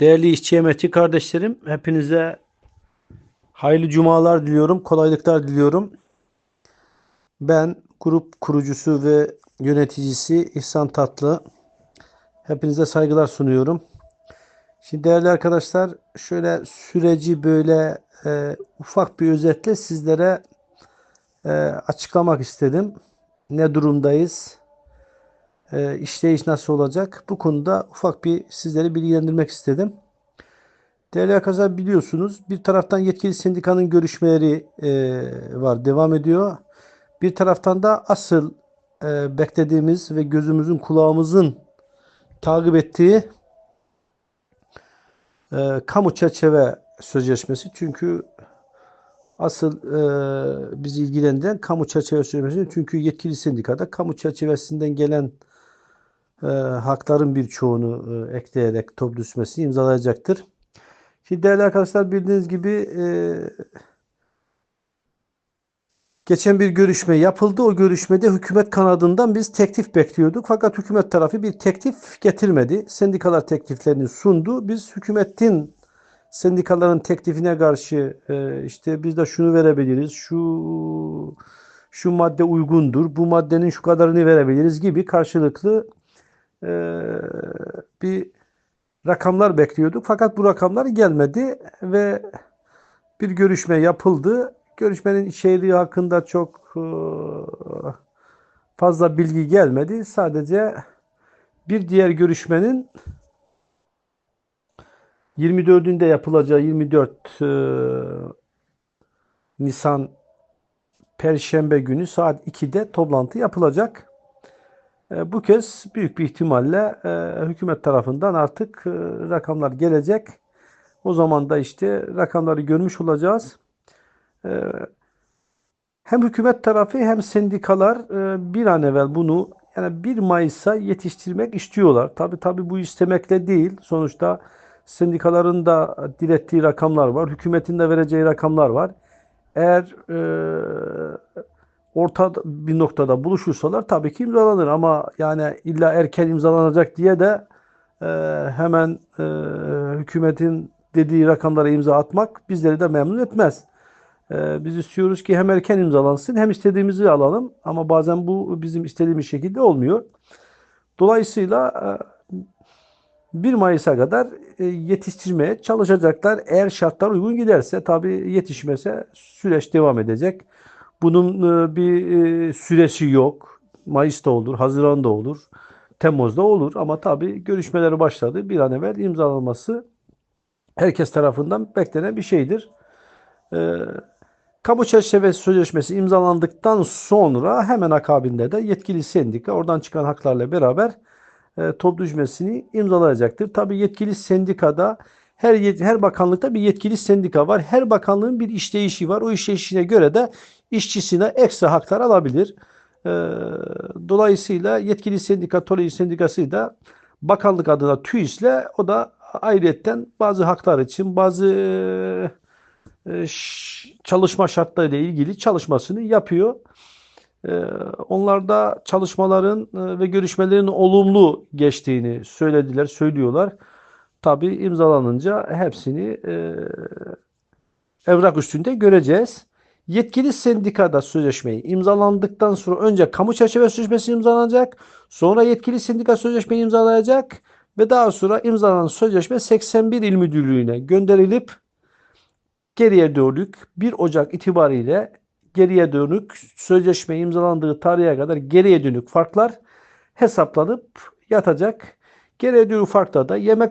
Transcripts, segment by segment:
Değerli işçi emekçi kardeşlerim, hepinize hayırlı cumalar diliyorum, kolaylıklar diliyorum. Ben grup kurucusu ve yöneticisi İhsan Tatlı. Hepinize saygılar sunuyorum. Şimdi değerli arkadaşlar, şöyle süreci böyle e, ufak bir özetle sizlere e, açıklamak istedim. Ne durumdayız? E, işleyiş nasıl olacak? Bu konuda ufak bir sizleri bilgilendirmek istedim. Değerli arkadaşlar biliyorsunuz bir taraftan yetkili sendikanın görüşmeleri e, var, devam ediyor. Bir taraftan da asıl e, beklediğimiz ve gözümüzün kulağımızın takip ettiği e, kamu çerçeve sözleşmesi. Çünkü asıl e, bizi ilgilendiren kamu çerçeve sözleşmesi. Çünkü yetkili sendikada kamu çerçevesinden gelen e, hakların birçoğunu e, ekleyerek top düşmesini imzalayacaktır. Şimdi değerli arkadaşlar bildiğiniz gibi e, geçen bir görüşme yapıldı. O görüşmede hükümet kanadından biz teklif bekliyorduk. Fakat hükümet tarafı bir teklif getirmedi. Sendikalar tekliflerini sundu. Biz hükümetin sendikaların teklifine karşı e, işte biz de şunu verebiliriz. Şu şu madde uygundur. Bu maddenin şu kadarını verebiliriz gibi karşılıklı bir rakamlar bekliyorduk. Fakat bu rakamlar gelmedi ve bir görüşme yapıldı. Görüşmenin içeriği hakkında çok e, fazla bilgi gelmedi. Sadece bir diğer görüşmenin 24'ünde yapılacağı 24 e, Nisan Perşembe günü saat 2'de toplantı yapılacak. E, bu kez büyük bir ihtimalle e, hükümet tarafından artık e, rakamlar gelecek. O zaman da işte rakamları görmüş olacağız. Hem hükümet tarafı hem sendikalar bir an evvel bunu yani 1 Mayıs'a yetiştirmek istiyorlar. Tabi tabi bu istemekle değil. Sonuçta sendikaların da direttiği rakamlar var. Hükümetin de vereceği rakamlar var. Eğer e, orta bir noktada buluşursalar tabii ki imzalanır ama yani illa erken imzalanacak diye de e, hemen e, hükümetin dediği rakamlara imza atmak bizleri de memnun etmez. E, biz istiyoruz ki hem erken imzalansın hem istediğimizi alalım ama bazen bu bizim istediğimiz şekilde olmuyor. Dolayısıyla e, 1 Mayıs'a kadar e, yetiştirmeye çalışacaklar. Eğer şartlar uygun giderse tabii yetişmese süreç devam edecek. Bunun e, bir e, süresi yok. Mayıs'ta olur, Haziran'da olur, Temmuz'da olur. Ama tabii görüşmeleri başladı. Bir an evvel imzalanması herkes tarafından beklenen bir şeydir. E, kamu çerçeve sözleşmesi imzalandıktan sonra hemen akabinde de yetkili sendika oradan çıkan haklarla beraber e, top düşmesini imzalayacaktır. Tabii yetkili sendikada her her bakanlıkta bir yetkili sendika var. Her bakanlığın bir işleyişi var. O işleyişine göre de işçisine ekstra haklar alabilir. E, dolayısıyla yetkili sendika, Tolej Sendikası da bakanlık adına TÜİS'le o da ayrıyetten bazı haklar için bazı e, çalışma şartlarıyla ilgili çalışmasını yapıyor. E, onlar da çalışmaların e, ve görüşmelerin olumlu geçtiğini söylediler, söylüyorlar. Tabii imzalanınca hepsini e, evrak üstünde göreceğiz. Yetkili sendikada sözleşmeyi imzalandıktan sonra önce kamu çerçeve sözleşmesi imzalanacak. Sonra yetkili sendika sözleşmeyi imzalayacak ve daha sonra imzalanan sözleşme 81 il müdürlüğüne gönderilip geriye dönük 1 Ocak itibariyle geriye dönük sözleşme imzalandığı tarihe kadar geriye dönük farklar hesaplanıp yatacak. Dönük farkta da yemek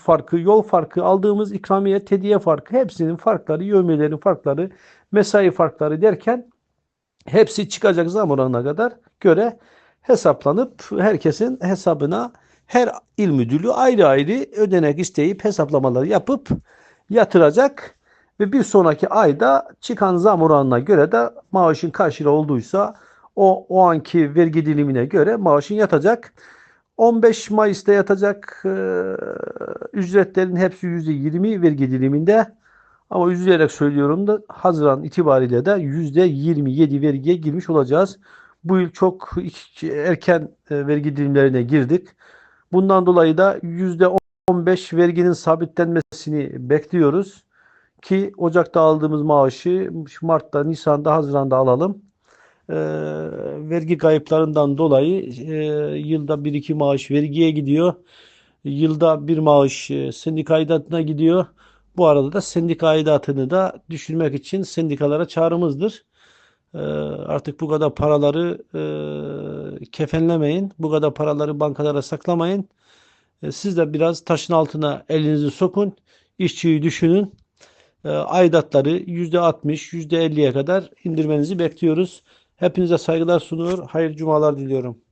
farkı, yol farkı, aldığımız ikramiye, tediye farkı hepsinin farkları, yövmelerin farkları, mesai farkları derken hepsi çıkacak zam oranına kadar göre hesaplanıp herkesin hesabına her il müdürlüğü ayrı ayrı ödenek isteyip hesaplamaları yapıp yatıracak ve bir sonraki ayda çıkan zam oranına göre de maaşın kaç lira olduysa o, o anki vergi dilimine göre maaşın yatacak. 15 Mayıs'ta yatacak e, ücretlerin hepsi %20 vergi diliminde. Ama üzülerek söylüyorum da Haziran itibariyle de %27 vergiye girmiş olacağız. Bu yıl çok erken e, vergi dilimlerine girdik. Bundan dolayı da %10 15 verginin sabitlenmesini bekliyoruz ki Ocak'ta aldığımız maaşı Mart'ta, Nisan'da, Haziran'da alalım. Ee, vergi kayıplarından dolayı e, yılda bir iki maaş vergiye gidiyor. Yılda bir maaş e, sendika aidatına gidiyor. Bu arada da sendika aidatını da düşürmek için sendikalara çağrımızdır. Ee, artık bu kadar paraları e, kefenlemeyin. Bu kadar paraları bankalara saklamayın. E, siz de biraz taşın altına elinizi sokun. İşçiyi düşünün. E, aidatları %60, %50'ye kadar indirmenizi bekliyoruz. Hepinize saygılar sunuyor. Hayırlı cumalar diliyorum.